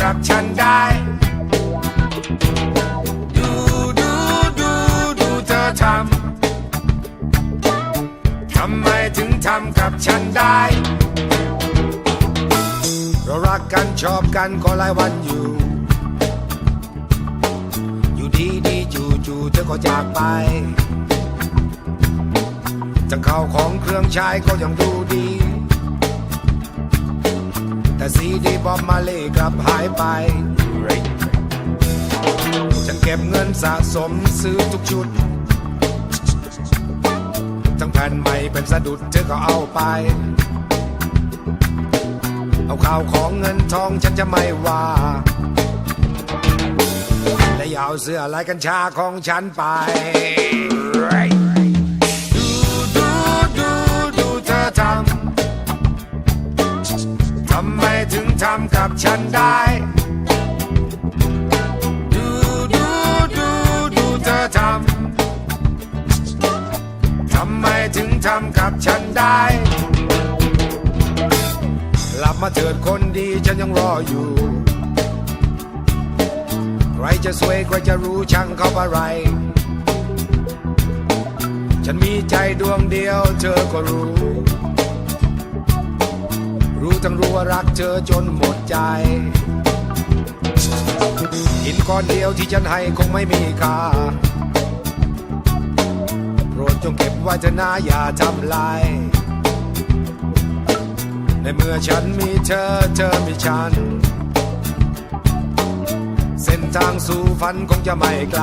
กับฉันได้ ดูดูดูดูเธอทำ ทำไมถึงทำกับฉันได้ เรารักกันชอบกันก็หลายวันอยู่ อยู่ดีดีจู่จู่เธอก็จากไปจังเข้าของเครื่องใช้ก็ยังดูดี แต่ซีดีบอมมาเล่กลับหายไป ฉันเก็บเงินสะสมซื้อทุกชุด ทั้งแผ่นใหม่เป็นสะดุดเธอก็เอาไป เอาข่าวของเงินทองฉันจะไม่ว่า และอย่าเอาเสื้อลายกัญชาของฉันไปดู ทำไมถึงทำกับฉันได้ ดูดูดูดูเธอทำ ทำไมถึงทำกับฉันได้กลับมาเถิดคนดีฉันยังรออยู่ ใครจะสวยใครจะรู้ช่างเขาอะไร ฉันมีใจดวงเดียวเธอก็รู้ รู้ทั้งรู้ว่ารักเธอจนหมดใจ หินก้อนเดียวที่ฉันให้คงไม่มีค่า โปรดจงเก็บไว้เถอะนะอย่าทำลาย ในเมื่อฉันมีเธอเธอมีฉัน เส้นทางสู่ฝันคงจะไม่ไกล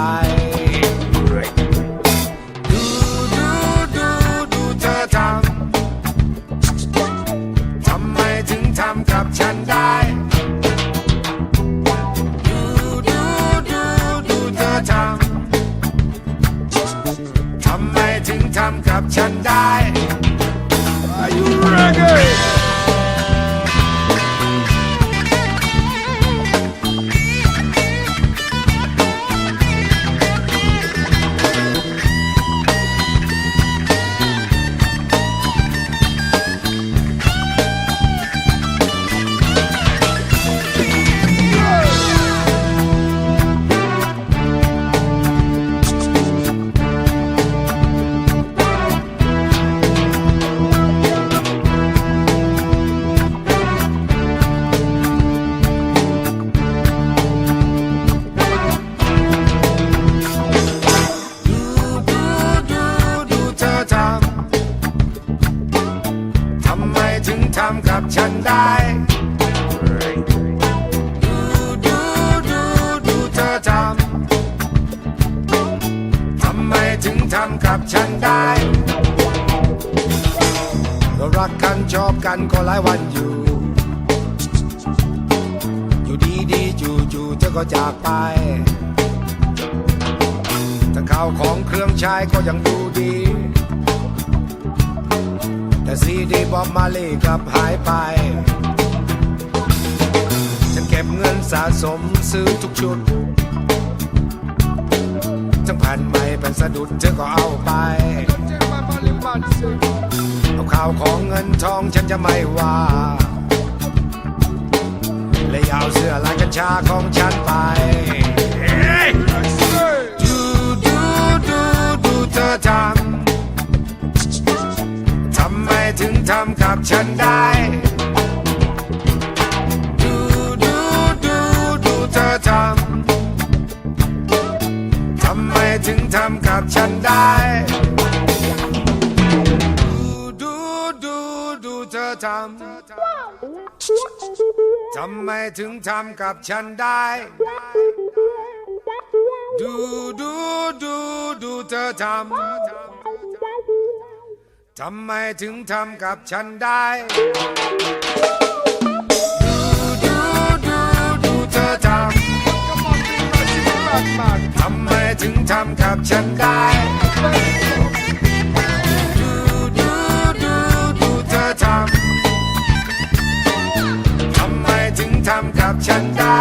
ทำกับฉันได้ ดูดูดูดูเธอทำ ทำไมถึงทำกับฉันได้เรารักกันชอบกันก็หลายวันอยู่ อยู่ดีดีจู่จู่เธอก็จากไปทั้งข้าวของเครื่องใช้ก็ยังดูดี แต่ซีดีบอมมาเล่กลับหายไป ฉันเก็บเงินสะสมซื้อทุกชุดทั้งแผ่นใหม่เป็นสะดุดเธอก็เอาไป เอาข่าวของเงินทองฉันจะไม่ว่า และยาเอาเสื้อลายกัญชาของฉันไป ฉันได้ ดูดูดูดูเธอทำทำไมถึงทำกับฉันได้ ดูดูดูดูเธอทำทำไมถึงทำกับฉันได้ ดูดูดูดูเธอทำ ทำไมถึงทำกับฉันได้ ดูดูดูดูเธอทำทำไมถึงทำกับฉันได้ ดูดูดูดูเธอทำทำไมถึงทำกับฉันได้